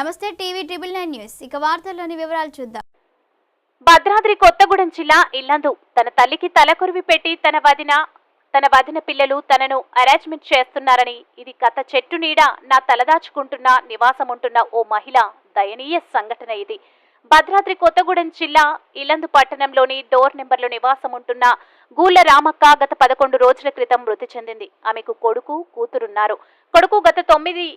నమస్తే TV triple nine news. ఇక వార్తల్లోని వివరాలు చూద్దాం. భద్రాద్రి కొత్తగూడెం జిల్లా ఇల్లందు తన తల్లికి తలకొరివి పెట్టి తన వదిన తన వదిన పిల్లలు తనను అరేంజ్మెంట్ చేస్తున్నారని ఇది గత చెట్టు నీడ నా తలదాచుకుంటున్న నివాసముంటున్న ఓ మహిళ దయనీయ సంఘటన ఇది. భద్రాద్రి కొత్తగూడెం జిల్లా ఇల్లందు పట్టణంలోని డోర్ నెంబర్లో నివాసముంటున్న గూళ్ళ రామక్క గత పదకొండు రోజుల క్రితం మృతి చెందింది. ఆమెకు కొడుకు కూతురున్నారు. కొడుకు గత తొమ్మిది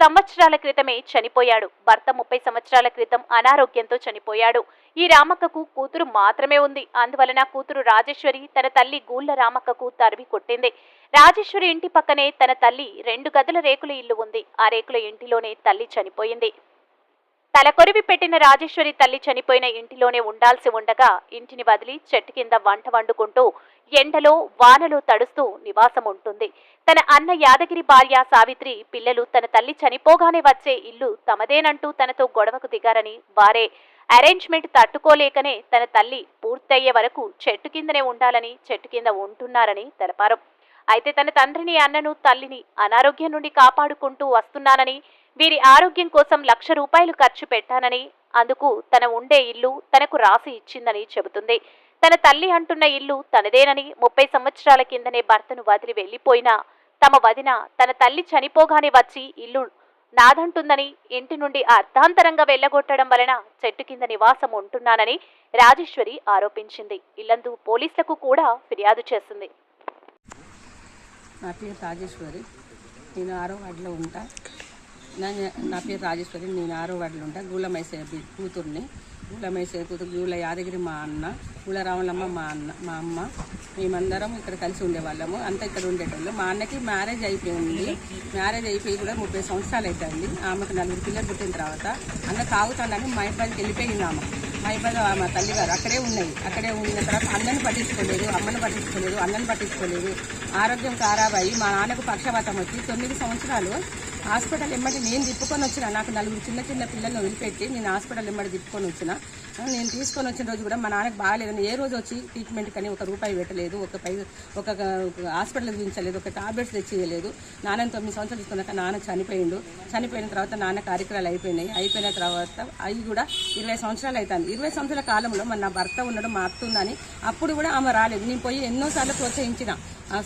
సంవత్సరాల క్రితమే చనిపోయాడు. భర్త ముప్పై సంవత్సరాల క్రితం అనారోగ్యంతో చనిపోయాడు. ఈ రామక్కకు కూతురు మాత్రమే ఉంది. అందువలన కూతురు రాజేశ్వరి తన తల్లి గూళ్ళ రామక్కకు తరివి కొట్టింది. రాజేశ్వరి ఇంటి పక్కనే తన తల్లి రెండు గదుల రేకుల ఇల్లు ఉంది. ఆ రేకుల ఇంటిలోనే తల్లి చనిపోయింది. తలకొరివి పెట్టిన రాజేశ్వరి తల్లి చనిపోయిన ఇంటిలోనే ఉండాల్సి ఉండగా ఇంటిని వదిలి చెట్టు కింద వంట వండుకుంటూ ఎండలో వానలో తడుస్తూ నివాసం ఉంటుంది. తన అన్న యాదగిరి భార్య సావిత్రి పిల్లలు తన తల్లి చనిపోగానే వచ్చే ఇల్లు తమదేనంటూ తనతో గొడవకు దిగారని వారే అరేంజ్మెంట్ తట్టుకోలేకనే తన తల్లి పూర్తయ్యే వరకు చెట్టు కిందనే ఉండాలని చెట్టు కింద ఉంటున్నారని తెలిపారు. అయితే తన తండ్రిని అన్నను తల్లిని అనారోగ్యం నుండి కాపాడుకుంటూ వస్తున్నానని వీరి ఆరోగ్యం కోసం లక్ష రూపాయలు ఖర్చు పెట్టానని అందుకు తన ఉండే ఇల్లు తనకు రాసి ఇచ్చిందని చెబుతుంది. తన తల్లి అంటున్న ఇల్లు తనదేనని ముప్పై సంవత్సరాల కిందనే భర్తను వదిలి వెళ్ళిపోయిన తమ వదిన తన తల్లి చనిపోగానే వచ్చి ఇల్లు నాదంటుందని ఇంటి నుండి అర్ధాంతరంగా వెళ్ళగొట్టడం వలన చెట్టు కింద నివాసం ఉంటున్నానని రాజేశ్వరి ఆరోపించింది. ఇల్లందు పోలీసులకు కూడా ఫిర్యాదు చేసింది. నా పేరు రాజేశ్వరి. నేను ఆరో వార్డులో ఉంటా. నా నా పేరు రాజేశ్వరి నేను ఆరో వార్డులో ఉంటా. గూలమైసే కూతుర్ని. గూలమైసే కూతురు గూల యాదగిరి మా అన్న గూల రామలమ్మ మా అన్న మా అమ్మ. మేమందరం ఇక్కడ కలిసి ఉండేవాళ్ళము. అంతా ఇక్కడ ఉండేటోళ్ళు. మా అన్నకి మ్యారేజ్ అయిపోయింది. మ్యారేజ్ అయిపోయి కూడా ముప్పై సంవత్సరాలు అవుతుంది ఆమెకు నలుగురు పిల్లలు పుట్టిన తర్వాత అన్న తాగుతాడని మా ఇబ్బందికి వెళ్ళిపోయింది ఆమె. మా ఇబ్బంది మా తల్లిగారు అక్కడే ఉన్నాయి. అక్కడే ఉన్న తర్వాత అన్నని పట్టించుకోలేదు అమ్మని పట్టించుకోలేదు అన్నని పట్టించుకోలేదు. ఆరోగ్యం ఖరాబ్ అయ్యి మా నాన్నకు పక్షపాతం వచ్చి తొమ్మిది సంవత్సరాలు హాస్పిటల్ ఎమ్మటి నేను తిప్పుకొని వచ్చిన. నాకు నలుగురు చిన్న చిన్న పిల్లల్ని వదిలిపెట్టి నేను హాస్పిటల్ ఎమ్మటి తిప్పుకొని వచ్చిన. నేను తీసుకొని వచ్చిన రోజు కూడా మా నాన్నకు బాగాలేదని ఏ రోజు వచ్చి ట్రీట్మెంట్ కానీ ఒక రూపాయి పెట్టలేదు ఒక పై ఒక హాస్పిటల్ చూపించలేదు ఒక టాబ్లెట్స్ తెచ్చియలేదు. నాన్నని తొమ్మిది సంవత్సరాలు తీసుకున్నాక నాన్న చనిపోయిండు. చనిపోయిన తర్వాత నాన్న కార్యక్రమాలు అయిపోయినాయి. అయిపోయిన తర్వాత అవి కూడా ఇరవై సంవత్సరాలు అవుతాను ఇరవై సంవత్సరాల కాలంలో మన నా భర్త ఉండడం మా అత్త ఉందని అప్పుడు కూడా ఆమె రాలేదు. నేను పోయి ఎన్నోసార్లు ప్రోత్సహించిన.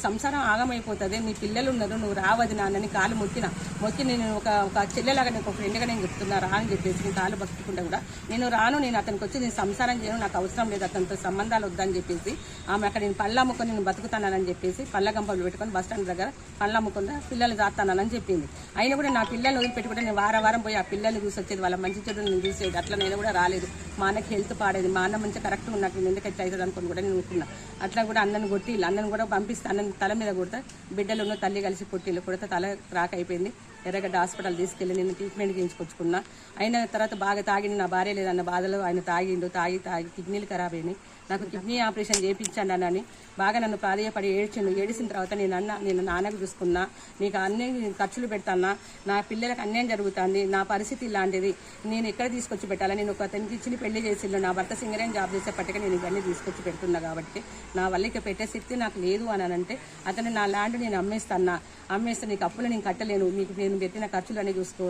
సంసారం ఆగమైపోతుంది. నీ పిల్లలు ఉన్నారు నువ్వు రావద్దు నాన్నని కాలు మొక్కిన. మొక్కి నేను ఒక ఒక చెల్లెలాగా నేను ఒక ఫ్రెండ్గా నేను చెప్తున్నా రా అని చెప్పేసి నేను కాలు పట్టుకుంటే కూడా. నేను రాను నేను అతనికి వచ్చి నేను సంసారం చేయను నాకు అవసరం లేదు అతనితో సంబంధాలు వద్దని చెప్పేసి. ఆమె అక్కడ నేను పళ్ళ అమ్ముకొని నేను బతుకుతానని చెప్పేసి పళ్ళ గంపలు పెట్టుకొని బస్ స్టాండ్ దగ్గర పళ్ళ అమ్ముకుందా పిల్లలు జాతానని చెప్పింది. అయినా కూడా నా పిల్లల్ని వదిలిపెట్టుకుంటే నేను వారం వారం పోయి ఆ పిల్లల్ని చూసి వచ్చేది వాళ్ళ మంచి చెడు నేను చూసేది. అట్లా నేను కూడా రాలేదు. మా అన్నకి హెల్త్ పాడేది మా అన్న మంచి కరెక్ట్గా ఉన్నట్టు నేను ఎందుకు ఎట్లా అవుతుంది అనుకుని కూడా నేను ఊరుకున్నా. అట్లా కూడా అందరిని కొట్టి అందరిని కూడా పంపిస్తాను తన తల మీద కొడతా బిడ్డలు ఉన్న తల్లి కలిసి పుట్టిల్లు కొడితే తల రాక్ అయిపోయింది. ఎర్రగడ్డ హాస్పిటల్ తీసుకెళ్ళి నేను ట్రీట్మెంట్ చేయించుకొచ్చుకున్నా. అయిన తర్వాత బాగా తాగింది నా భార్య లేదన్న బాధలో ఆయన తాగిండు తాగి తాగి కిడ్నీలు ఖరాబ్ అయినాయి. నాకు కిడ్నీ ఆపరేషన్ చేయించండి అని బాగా నన్ను ప్రాధేయపడి ఏడ్చిండు. ఏడిసిన తర్వాత నేను అన్న నేను నాన్నకు చూసుకున్నా. నీకు అన్ని ఖర్చులు పెడతానా? నా పిల్లలకు అన్యాయం జరుగుతుంది. నా పరిస్థితి ఇలాంటిది. నేను ఎక్కడ తీసుకొచ్చి పెట్టాలా? నేను ఒక అతనికి ఇచ్చిన పెళ్ళి చేసిండు నా భర్త సింగరేం జాబ్ చేసేపటికి నేను ఇవన్నీ తీసుకొచ్చి పెడుతున్నా కాబట్టి నా వల్ల ఇక పెట్టే శక్తి నాకు లేదు అని అంటే అతను నా ల్యాండ్ నేను అమ్మేస్తాను అమ్మేస్తే నీకు అప్పులు నేను కట్టలేను. మీకు నేను పెట్టిన ఖర్చులు అన్ని చూసుకో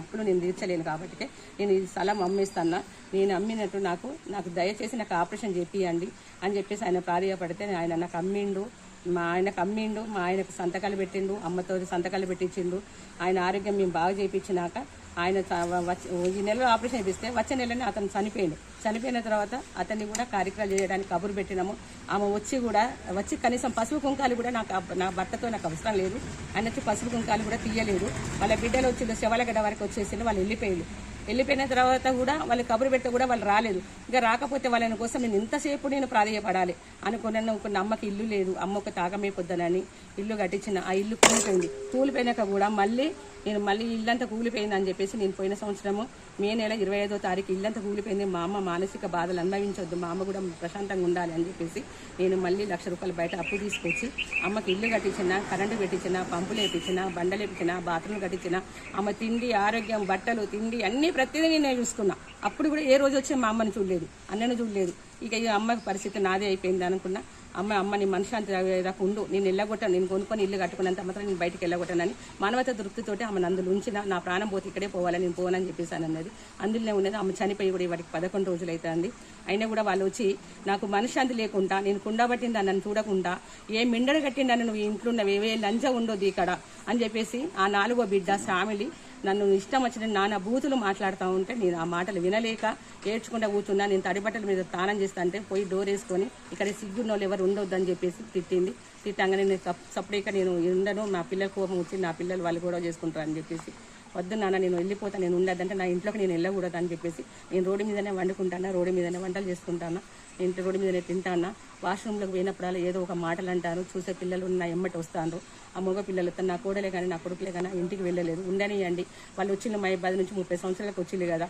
అప్పులు నేను తీర్చలేను కాబట్టి నేను ఈ స్థలం అమ్మేస్తాను నేను అమ్మినట్టు నాకు నాకు దయచేసి నాకు ఆపరేషన్ చేపియండి అని చెప్పేసి ఆయన ప్రాధాయపడితే ఆయన నాకు అమ్మిండు. మా ఆయనకు అమ్మిండు మా ఆయనకు సంతకాలు పెట్టిండు అమ్మతో సంతకాలు పెట్టించిండు. ఆయన ఆరోగ్యం మేము బాగా చేయించినాక ఆయన వచ్చి- ఈ నెలలో ఆపరేషన్ చేపిస్తే వచ్చే నెలనే అతను చనిపోయిండు. చనిపోయిన తర్వాత అతన్ని కూడా కార్యక్రమాలు చేయడానికి కబురు పెట్టినాము. ఆమె వచ్చి కూడా వచ్చి కనీసం పసుపు కుంకాలు కూడా నాకు నా భర్తతో నాకు అవసరం లేదు. ఆయన వచ్చి పసుపు కుంకాలు కూడా తీయలేదు. వాళ్ళ బిడ్డలు వచ్చి శివలగడ్డ వరకు వచ్చేసి వాళ్ళు వెళ్ళిపోయారు వెళ్ళిపోయిన తర్వాత కూడా వాళ్ళు కబురు పెట్టి కూడా వాళ్ళు రాలేదు. ఇంకా రాకపోతే వాళ్ళని కోసం నేను ఇంతసేపు నేను ప్రాధాయపడాలి అనుకున్నాను కొన్ని అమ్మకి ఇల్లు లేదు. అమ్మ ఒక తాగమైపోద్దనని ఇల్లు కట్టించిన ఆ ఇల్లు కూలిపోయింది. కూలిపోయినాక కూడా మళ్ళీ నేను మళ్ళీ ఇల్లంతా కూలిపోయింది అని చెప్పేసి నేను పోయిన సంవత్సరము మే నెల ఇరవై ఐదో తారీఖు ఇల్లంతా కూలిపోయింది. మా అమ్మ మానసిక బాధలు అనుభవించొద్దు. మా అమ్మ కూడా ప్రశాంతంగా ఉండాలి అని చెప్పేసి నేను మళ్ళీ లక్ష రూపాయలు బయట అప్పు తీసుకొచ్చి అమ్మకి ఇల్లు కట్టించిన కరెంటు పెట్టించిన పంపులు వేపించిన బండలు వేపించిన బాత్రూమ్ కట్టించిన అమ్మ తిండి ఆరోగ్యం బట్టలు తిండి అన్నీ ప్రతిదీ నేను చూసుకున్నా. అప్పుడు కూడా ఏ రోజు వచ్చి మా అమ్మని చూడలేదు అన్నను చూడలేదు. ఇక ఈ అమ్మ పరిస్థితి నాదే అయిపోయింది అనుకున్నా. అమ్మ అమ్మ నీ మనశాంతి దాకా ఉండు. నేను వెళ్ళగొట్టాను నేను కొనుక్కొని ఇల్లు కట్టుకున్నంత మాత్రం నేను బయటికి వెళ్ళగొట్టానని మానవత దృప్తితోటి ఆమె నందులు ఉంచిన నా ప్రాణం పోతే ఇక్కడే పోవాలని నేను పోనని చెప్పేసాను అన్నది. అందులోనే ఉన్నది ఆమె చనిపోయి కూడా వాటికి పదకొండు రోజులు అవుతుంది అయినా కూడా వాళ్ళు వచ్చి నాకు మనశ్శాంతి లేకుండా నేను కుండబట్టిందా నన్ను చూడకుండా ఏ మిండడ కట్టిందని నువ్వు ఇంట్లో ఉన్నవి ఏవే లంజ ఉండొద్దు ఇక్కడ అని చెప్పేసి ఆ నాలుగో బిడ్డ ఫ్యామిలీ నన్ను ఇష్టం వచ్చిన నాన్న బూతులు మాట్లాడుతూ ఉంటే నేను ఆ మాటలు వినలేక ఏడ్చుకుంటా కూర్చున్నా. నేను తడిబట్టల మీద స్నానం చేస్తా అంటే పోయి డోర్ వేసుకొని ఇక్కడ సిగ్గున్నోళ్ళు ఎవరు ఉండొద్దు అని చెప్పేసి తిట్టింది. తిట్టంగానే నేను సప్ సపరేట్గా నేను ఉండను. నా పిల్లల కోపం వచ్చి నా పిల్లలు వాళ్ళు గొడవ చేసుకుంటారు అని చెప్పేసి వద్దు నాన్న నేను వెళ్ళిపోతా నేను ఉండదంటే నా ఇంట్లోకి నేను వెళ్ళకూడదు అని చెప్పేసి నేను రోడ్డు మీదనే వండుకుంటాను రోడ్డు మీదనే వంటలు చేసుకుంటాను ఇంటి రోడ్డు మీదనే తింటాను వాష్రూమ్లోకి పోయినప్పుడల్లా ఏదో ఒక మాటలు అంటారు. చూసే పిల్లలు నా ఎమ్మటి వస్తాను ఆ మగ పిల్లలు తను నా కోడలే కానీ నా కొడుకులే కానీ ఇంటికి వెళ్ళలేదు. ఉండనియండి. వాళ్ళు వచ్చిన మా పది నుంచి ముప్పై సంవత్సరాలకు వచ్చింది కదా.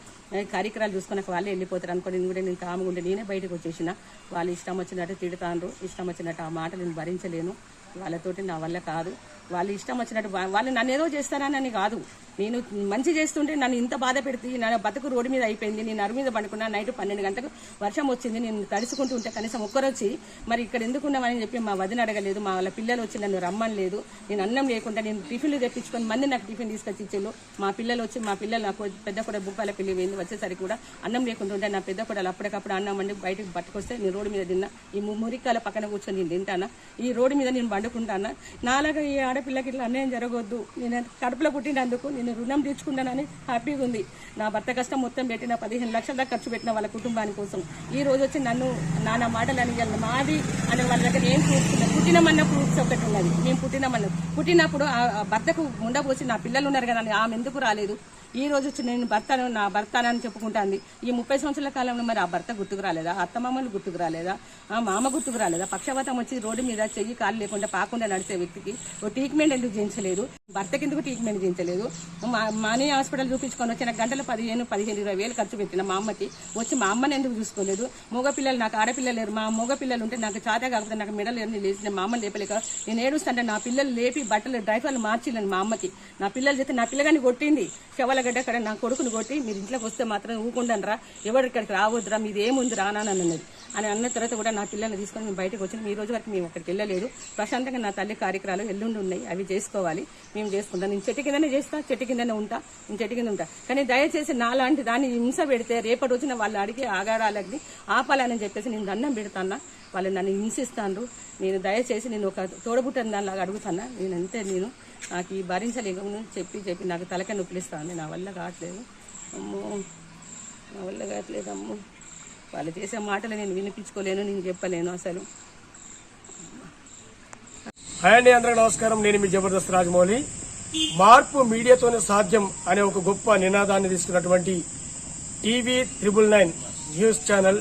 కార్యక్రమాలు చూసుకున్నాక వాళ్ళే వెళ్ళిపోతారు అనుకోని నేను కూడా నేను కాముగా ఉంటే నేనే బయటకు వచ్చేసిన. వాళ్ళు ఇష్టం వచ్చినట్టు తిడతాను ఇష్టం వచ్చినట్టు ఆ మాట నేను భరించలేను. వాళ్ళతోటి నా వల్ల కాదు. వాళ్ళు ఇష్టం వచ్చినట్టు వాళ్ళు నన్ను ఏదో చేస్తారని కాదు. నేను మంచి చేస్తుంటే నన్ను ఇంత బాధ పెడితే నా బతుకు రోడ్డు మీద అయిపోయింది నేను అరుగు మీద పండుకున్నా నైట్ పన్నెండు గంటలకు వర్షం వచ్చింది నేను తడుచుకుంటూ ఉంటే కనీసం ఒక్కరొచ్చి మరి ఇక్కడ ఎందుకున్నామని చెప్పి మా వదిన అడగలేదు మా వాళ్ళ పిల్లలు వచ్చి నన్ను రమ్మని లేదు. నేను అన్నం లేకుండా నేను టిఫిన్లు తెప్పించుకొని మంది నాకు టిఫిన్ తీసుకొచ్చి ఇచ్చేళ్ళు. మా పిల్లలు వచ్చి మా పిల్లలు నాకు పెద్ద కూడా బుప్పాల పిల్లి పోయింది వచ్చేసరికి కూడా అన్నం లేకుండా ఉంటే నా పెద్ద కూడా అప్పటికప్పుడు అన్నం అండి బయటకు పట్టుకొస్తే నేను రోడ్డు మీద తిన్నా. ఈ మురికాల పక్కన కూర్చొని నేను తింటానా? ఈ రోడ్డు మీద నేను పండుకుంటానా నాలాగా ఈ ఆడపిల్లకి ఇట్లా అన్యాయం జరగవద్దు నేను కడుపులో పుట్టినందుకు నేను రుణం తీర్చుకుంటానని హ్యాపీగా ఉంది. నా భర్త కష్టం మొత్తం పెట్టిన పదిహేను లక్షల దాకా ఖర్చు పెట్టిన వాళ్ళ కుటుంబాని కోసం. ఈ రోజు వచ్చి నన్ను నానా మాటలు అని మాది అనే వాళ్ళ దగ్గర ఏం చూసుకున్నాను పుట్టినమన్న ప్రూఫ్స్ ఒకటి ఉన్నది. మేము పుట్టినమన్న పుట్టినప్పుడు ఆ భర్తకు ముండపోసి నా పిల్లలు ఉన్నారు కదా అని ఆమె ఎందుకు రాలేదు? ఈ రోజు వచ్చి నేను భర్తను నా భర్తనని చెప్పుకుంటాంది ఈ ముప్పై సంవత్సరాల కాలంలో మరి ఆ భర్త గుర్తుకు రాలేదా? అత్తమామలు గుర్తుకు రాలేదా? ఆ మామ గుర్తుకు రాలేదా? పక్షవాతం వచ్చి రోడ్డు మీద చెయ్యి కాలు లేకుండా పాకుండా నడిచే వ్యక్తికి ఓ ట్రీట్మెంట్ ఎందుకు చేయించలేదు? భర్తకి ఎందుకు ట్రీట్మెంట్ చేయించలేదు? మా మానే హాస్పిటల్ చూపించుకొని వచ్చిన గంటలు పదిహేను పదిహేను ఇరవై వేలు ఖర్చు పెట్టిన మా అమ్మకి. వచ్చి మా అమ్మని ఎందుకు చూసుకోలేదు? మగ పిల్లలు నాకు ఆడపిల్లలు లేరు. మా మగపిల్లలు ఉంటే నాకు చాత కాకపోతే నాకు మెడలు ఎన్ని లేచి మా అమ్మని లేపలేక నేను ఏడుస్తుంటే నా పిల్లలు లేపి బట్టలు డ్రైవర్లు మార్చిలేను మా అమ్మకి. నా పిల్లలు చేస్తే నా పిల్లగాని కొట్టింది. శవలగడ్డ అక్కడ నా కొడుకుని కొట్టి మీరు ఇంట్లోకి వస్తే మాత్రం ఊకుండనరా. రా ఎవరు ఇక్కడికి రావద్దురా మీది ఏముంది రానా అని అన్నది. అని అన్న తర్వాత కూడా నా పిల్లల్ని తీసుకొని మేము బయటకు వచ్చిన. ఈ రోజు వరకు మేము అక్కడికి వెళ్ళలేదు. ప్రశాంతంగా నా తల్లి కార్యక్రమాలు ఎల్లుండి ఉన్నాయి. అవి చేసుకోవాలి. మేము చేసుకుంటాం. నేను చెట్టు కిందనే చేస్తా చెట్టు కిందనే ఉంటా. నేను చెట్టు కింద ఉంటా. కానీ దయచేసి నాలాంటి దాన్ని హింస పెడితే రేపటి వచ్చిన వాళ్ళు అడిగే ఆగాడాలని ఆపాలని చెప్పేసి నేను దండం పెడతాను? వాళ్ళు నన్ను హింసిస్తాను నేను దయచేసి నేను ఒక తోడబుట్టని దానిలాగా అడుగుతాను నేను అంతే నేను నాకు ఈ భరించలేను చెప్పి చెప్పి నాకు తలక నొప్పిస్తాను నా వల్ల కావట్లేదు. అమ్మో నా వల్ల కావట్లేదు అమ్మో. వాళ్ళు చేసే మాటలు నేను వినిపించుకోలేను నేను చెప్పలేను అసలు. హాయ్ అండి అందరికీ నమస్కారం. నేను మీ జబర్దస్త్ రాజమౌళి. మార్పు మీడియాతోనే సాధ్యం అనే ఒక గొప్ప నినాదాన్ని తీసుకున్నటువంటి TV triple nine news channel